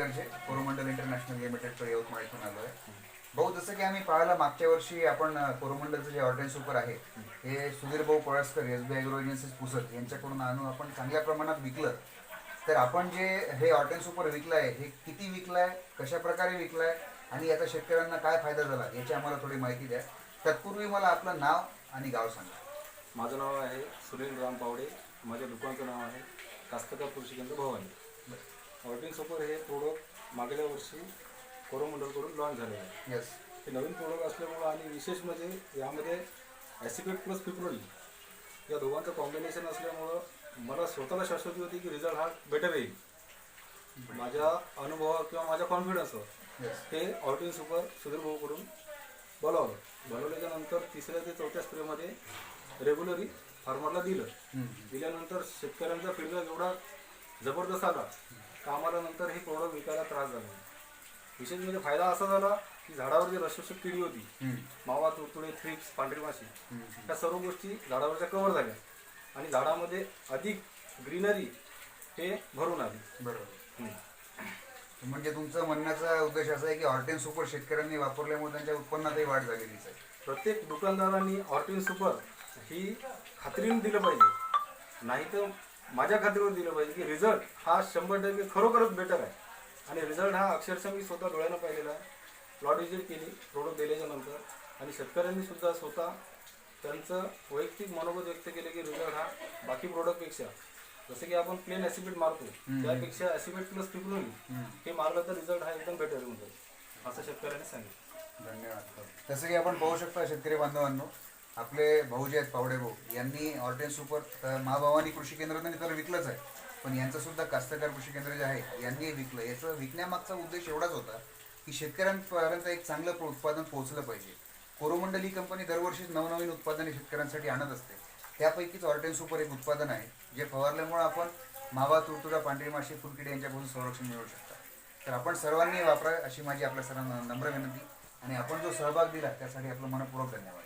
नगरचे कोरोमंडल इंटरनॅशनल लिमिटेडकडे यवतमाळ इथून आलो आहे भाऊ जसं की आम्ही पाहायला मागच्या वर्षी आपण कोरोमंडलचं जे ऑर्डन सुपर आहे हे Sudhir Bhau Palaskar S B agro agencies Pusad यांच्याकडून आणून आपण चांगल्या प्रमाणात विकलं. तर आपण जे हे ऑर्डन सुपर विकलं आहे हे किती विकलं आहे कशा प्रकारे विकलं आहे आणि याचा शेतकऱ्यांना काय फायदा झाला याची आम्हाला थोडी माहिती द्या. तत्पूर्वी मला आपलं नाव आणि गाव सांगा. माझं नाव आहे सुनील राम पावडे माझ्या दुकानाचं नाव आहे कास्तकार कृषी केंद्र भवानी. ऑर्डिंग सुपर हे प्रोडक्ट मागल्या वर्षी कोरोमंडलकडून लॉन्च झालेलं आहे. येस हे नवीन प्रोडक्ट असल्यामुळं आणि विशेष म्हणजे यामध्ये ॲसिपेट प्लस पिप्रोली या दोघांचं कॉम्बिनेशन असल्यामुळं मला स्वतःला शाश्वती होती की रिझल्ट हा बेटर येईल. माझ्या अनुभवा किंवा माझ्या कॉन्फिडन्सवर येस हे ऑर्डिन सुपर सुधीर भाऊकडून बोलावलं. बोलवल्याच्या नंतर तिसऱ्या ते चौथ्या स्प्रेमध्ये रेग्युलरी फार्मरला दिलं. दिल्यानंतर शेतकऱ्यांचा फीडबॅक एवढा जबरदस्त आला. का आम्हाला नंतर हे प्रोडक्ट विकायला त्रास झाला. विशेष म्हणजे फायदा असा झाला की झाडावर जी रसोषक किडी होती मावा तुडतुडे थ्रिप्स पांढरी माशी ह्या सर्व गोष्टी झाडावरच्या कव्हर झाल्या. आणि झाडामध्ये अधिक ग्रीनरी हे भरून आली. बरोबर. म्हणजे तुमचं म्हणण्याचा उद्देश असा आहे की ऑर्टेन सुपर शेतकऱ्यांनी वापरल्यामुळे त्यांच्या उत्पन्नातही वाढ झालेलीच आहे. प्रत्येक दुकानदारांनी ऑर्टिन सुपर ही खात्रीने दिलं पाहिजे. नाही तर माझ्या खात्रीवर दिलं पाहिजे की रिझल्ट हा शंभर टक्के खरोखरच बेटर आहे. आणि रिझल्ट हा अक्षरशः मी स्वतः डोळ्यानं पाहिलेला आहे. प्लॉट विजिट केली प्रोडक्ट दिल्याच्या नंतर. आणि शेतकऱ्यांनी सुद्धा स्वतः त्यांचं वैयक्तिक मनोगत व्यक्त केले की रिझल्ट हा बाकी प्रोडक्टपेक्षा जसं की आपण प्लेन ॲसिपेट मारतो त्यापेक्षा ॲसिपेट प्लस पिकलोनी हे मारलं तर रिझल्ट हा एकदम बेटर होऊन जाईल असं शेतकऱ्यांनी सांगितलं. धन्यवाद. जसं की आपण पाहू शकता शेतकरी बांधवांनो आपले भाऊ जे आहेत पावडे भाऊ. यांनी ऑर्टेन सुपर महाभावानी कृषी कृषी केंद्राने तर विकलंच आहे. पण यांचं सुद्धा कास्तकार कृषी केंद्र जे आहे यांनी विकलं. याचं विकण्यामागचा उद्देश एवढाच होता की शेतकऱ्यांपर्यंत एक चांगलं उत्पादन पोहोचलं पाहिजे. कोरोमंडल ही कंपनी दरवर्षी नवनवीन उत्पादने शेतकऱ्यांसाठी आणत असते. त्यापैकीच ऑर्टेन सुपर एक उत्पादन आहे जे फवारल्यामुळे आपण मावा तुरतुरा पांढरी माशी फुलकिडे यांच्यापासून संरक्षण मिळवू शकता. तर आपण सर्वांनी वापरा अशी माझी आपल्या सर्वांना नम्र विनंती आणि आपण जो सहभाग दिला त्यासाठी आपलं मनपूर्वक धन्यवाद.